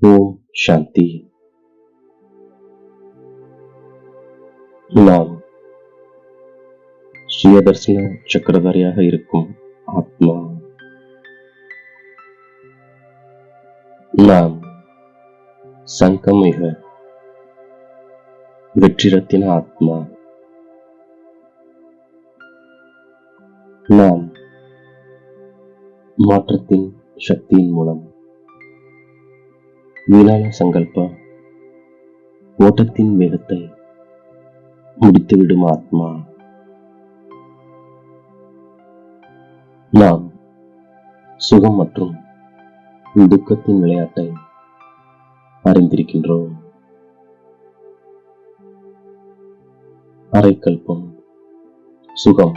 ஓம் சாந்தி நாம் சுயதர்சன சக்கரதாரியாக இருக்கும் ஆத்மா. நாம் சங்கமிக. வெற்றிரத்தின ஆத்மா. நாம் மாற்றத்தின் சக்தியின் மூலம். வீணான சங்கல்ப ஓட்டத்தின் வேகத்தை முடித்துவிடும் ஆத்மா. நாம் சுகம் மற்றும் துக்கத்தின் விளையாட்டை அறிந்திருக்கின்றோம். அரைக்கல்பம் சுகம்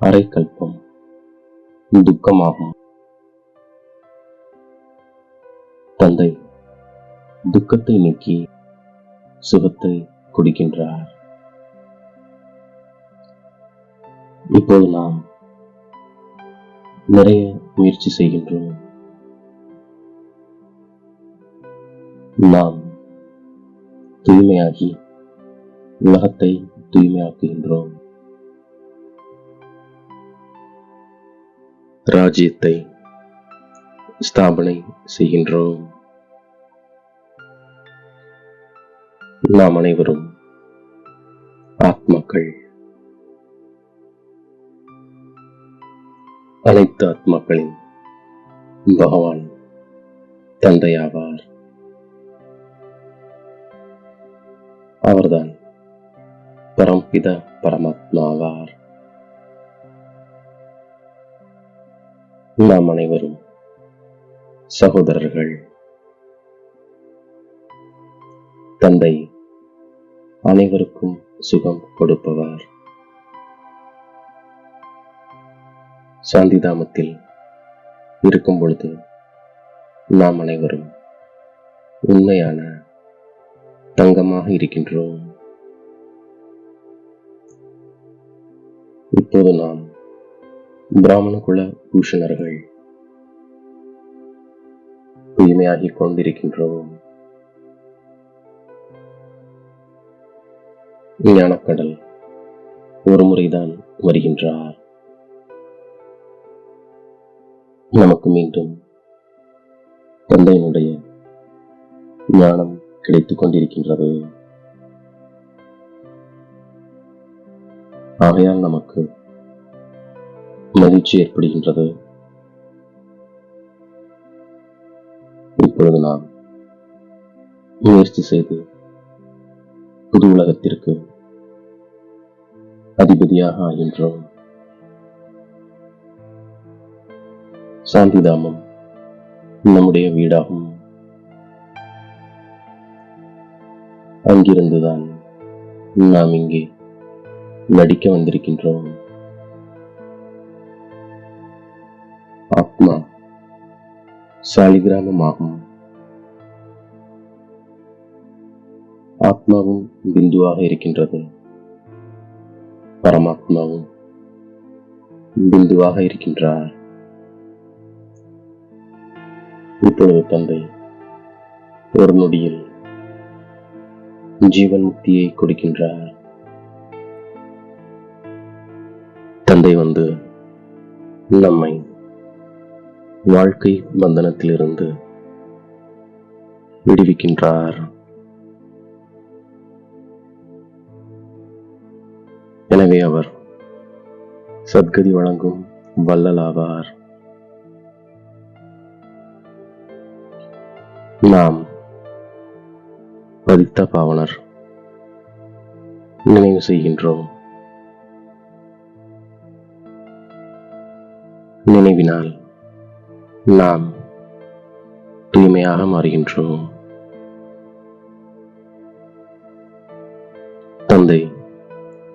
அரைக்கல்பம் துக்கமாகும். தந்தை துக்கத்தை நீக்கி சுகத்தை குடிக்கின்றார். இப்போது நாம் நிறைய முயற்சி செய்கின்றோம். நாம் தூய்மையாகி உலகத்தை தூய்மையாக்குகின்றோம். ராஜ்யத்தை ஸ்தாபனை செய்கின்றோம். நாம் அனைவரும் ஆத்மாக்கள். அனைத்து ஆத்மாக்களின் பகவான் தந்தையாவார். அவர்தான் பரம்பிதா பரமாத்மாவார். நாம் அனைவரும் சகோதரர்கள். தந்தை அனைவருக்கும் சுகம் கொடுப்பவர். சாந்திதாமத்தில் இருக்கும் பொழுது நாம் அனைவரும் உண்மையான தங்கமாக இருக்கின்றோம். இப்போது நாம் பிராமண குல பூஷணர்கள் தூய்மையாகிக் கொண்டிருக்கின்றோம். ஞானக்கடல் ஒரு முறைதான் வருகின்றார். நமக்கு மீண்டும் தந்தையினுடைய ஞானம் கிடைத்துக் கொண்டிருக்கின்றது. ஆகையால் நமக்கு மகிழ்ச்சி ஏற்படுகின்றது. இப்பொழுது நாம் முயற்சி செய்து புது உலகத்திற்கு அதிபதியாக ஆகின்றோம். சாந்திதாமம் நம்முடைய வீடாகும். அங்கிருந்துதான் நாம் இங்கே நடிக்க வந்திருக்கின்றோம். ஆத்மா சாலிகிராமமாகும். ஆத்மாவும் பிந்துவாக இருக்கின்றது. பரமாத்மாவும் பிந்துவாக இருக்கின்றார். இப்பொழுது தந்தை ஒரு நொடியில் ஜீவன் முக்தியை கொடுக்கின்றார். தந்தை வந்து நம்மை வாழ்க்கை பந்தனத்திலிருந்து விடுவிக்கின்றார். எனவே அவர். சத்கதி வழங்கும் வள்ளலாவார். நாம் பதித்த பாவனர் நினைவு செய்கின்றோம். நினைவினால் நாம் தூய்மையாக மாறுகின்றோம்.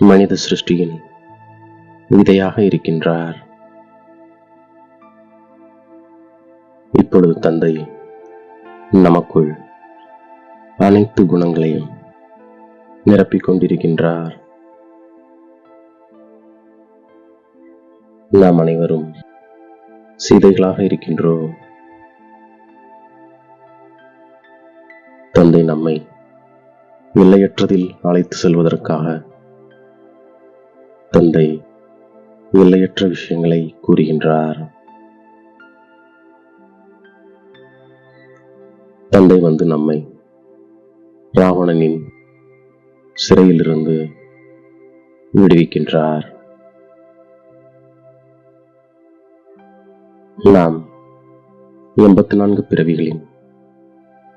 மனித சிருஷ்டியின் விதையாக இருக்கின்றார். இப்பொழுது தந்தை நமக்குள் அனைத்து குணங்களையும் நிரப்பிக் கொண்டிருக்கின்றார். நாம் அனைவரும் சீதைகளாக இருக்கின்றோம். தந்தை நம்மை எல்லையற்றதில் அழைத்து செல்வதற்காக தந்தை எல்லையற்ற விஷயங்களை கூறுகின்றார். தந்தை வந்து நம்மை ராவணனின் சிறையிலிருந்து விடுவிக்கின்றார். நாம் எண்பத்தி நான்கு பிறவிகளின்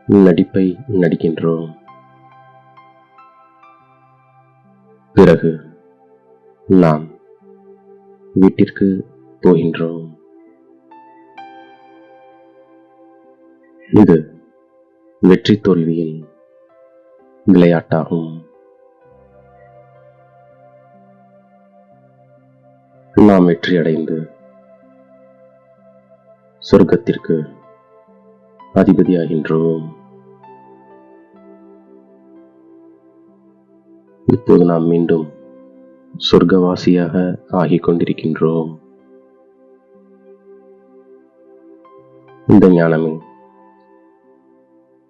நடிப்பை நடிக்கின்றோம். பிறகு நாம் வீட்டிற்கு போகின்றோம். இது வெற்றி தோல்வியின் விளையாட்டாகும். நாம் வெற்றியடைந்து சொர்க்கத்திற்கு அதிபதியாகின்றோம். இப்போது நாம் மீண்டும் சொர்க்கவாசியாக ஆகிக் கொண்டிருக்கின்றோம் இந்த ஞானமே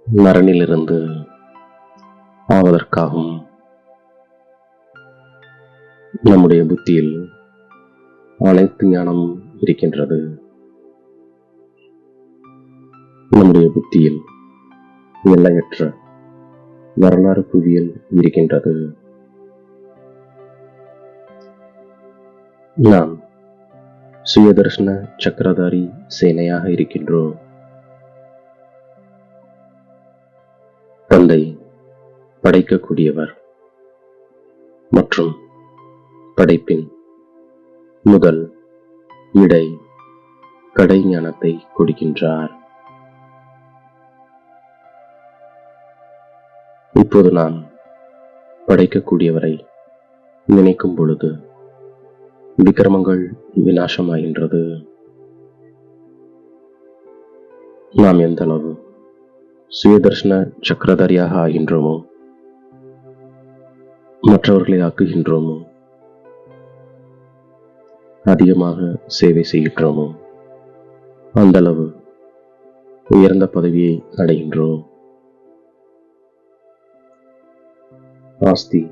நரனிலிருந்து ஆவதற்காகவும் நம்முடைய புத்தியில் அனைத்து ஞானம் இருக்கின்றது. நம்முடைய புத்தியில் எல்லையற்ற வரலாறு புவியல் இருக்கின்றது. நாம் சுயதர்ஷன சக்கரதாரி சேனையாக இருக்கின்றோம். தந்தை படைக்கக்கூடியவர் மற்றும் படைப்பின் முதல் இடை கடை ஞானத்தை கொடுக்கின்றார். இப்போது நாம் படைக்கக்கூடியவரை நினைக்கும் பொழுது விக்கிரமங்கள் விநாசமாகின்றது. நாம் எந்த அளவு சுயதர்ஷன சக்கரதாரியாக ஆகின்றோமோ மற்றவர்களை ஆக்குகின்றோமோ அதிகமாக சேவை செய்கின்றோமோ அந்த அளவு உயர்ந்த பதவியை அடைகின்றோம் ஆஸ்தி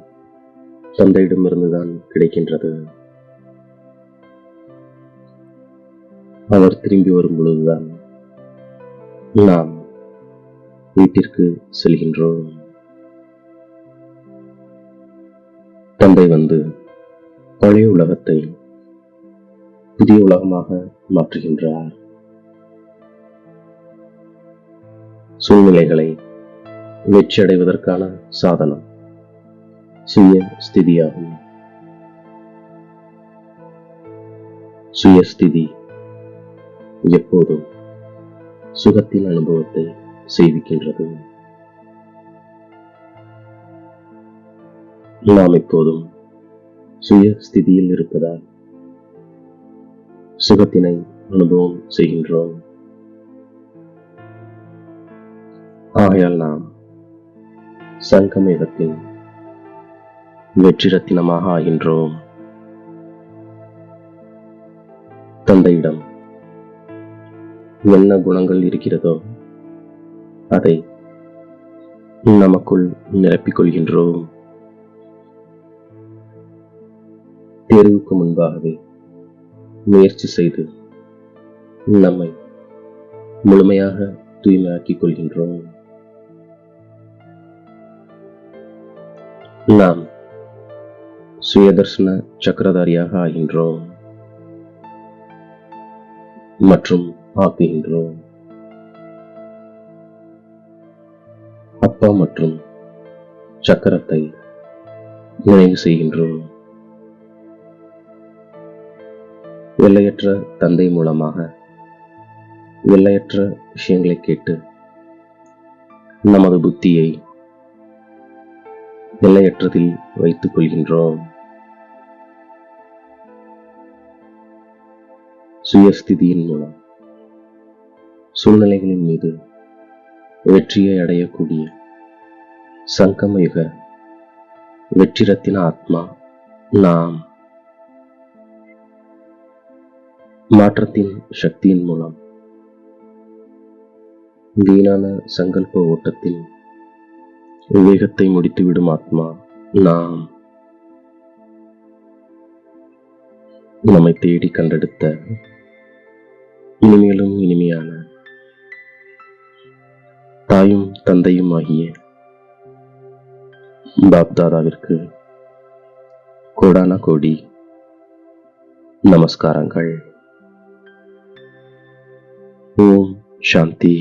தந்தையிடமிருந்துதான் கிடைக்கின்றது. அவர் திரும்பி வரும் பொழுதுதான் நாம் வீட்டிற்கு செல்கின்றோம். தந்தை வந்து பழைய உலகத்தை புதிய உலகமாக மாற்றுகின்றார். சூழ்நிலைகளை வெற்றி அடைவதற்கான சாதனம் சுய ஸ்திதியாகும். சுயஸ்திதி எப்போதும் சுகத்தின் அனுபவத்தை செய்விக்கின்றது. நாம் இப்போதும் சுய ஸ்திதியில் இருப்பதால் சுகத்தினை அனுபவம் செய்கின்றோம். ஆகையால் நாம் சங்கமேகத்தின் வெற்றிரத்தினமாக ஆகின்றோம். தந்தையிடம் என்ன குணங்கள் இருக்கிறதோ அதை நமக்குள் நிரப்பிக் கொள்கின்றோம். தேர்வுக்கு முன்பாகவே முயற்சி செய்து நம்மை முழுமையாக தூய்மையாக்கிக் கொள்கின்றோம். நாம் சுயதர்சன சக்கரதாரியாக ஆகின்றோம். மற்றும் ஆக்குகின்றோம் அப்பா மற்றும் சக்கரத்தை நினைவு செய்கின்றோம். எல்லையற்ற தந்தை மூலமாக எல்லையற்ற விஷயங்களை கேட்டு நமது புத்தியை எல்லையற்றதில் வைத்துக் கொள்கின்றோம். சுயஸ்திதியின் மூலம். சூழ்நிலைகளின் மீது வெற்றியை அடையக்கூடிய சங்கமயுக வெற்றிரத்தின ஆத்மா நாம். மாற்றத்தின் சக்தியின் மூலம் வீணான சங்கல்ப ஓட்டத்தில் வேகத்தை முடித்துவிடும் ஆத்மா நாம். நம்மை தேடி கண்டெடுத்த இனிமேலும் இனிமையான தாயும் தந்தையும் ஆகிய பாப்தாதாவிற்கு கோடான கோடி நமஸ்காரங்கள் ஓம் சாந்தி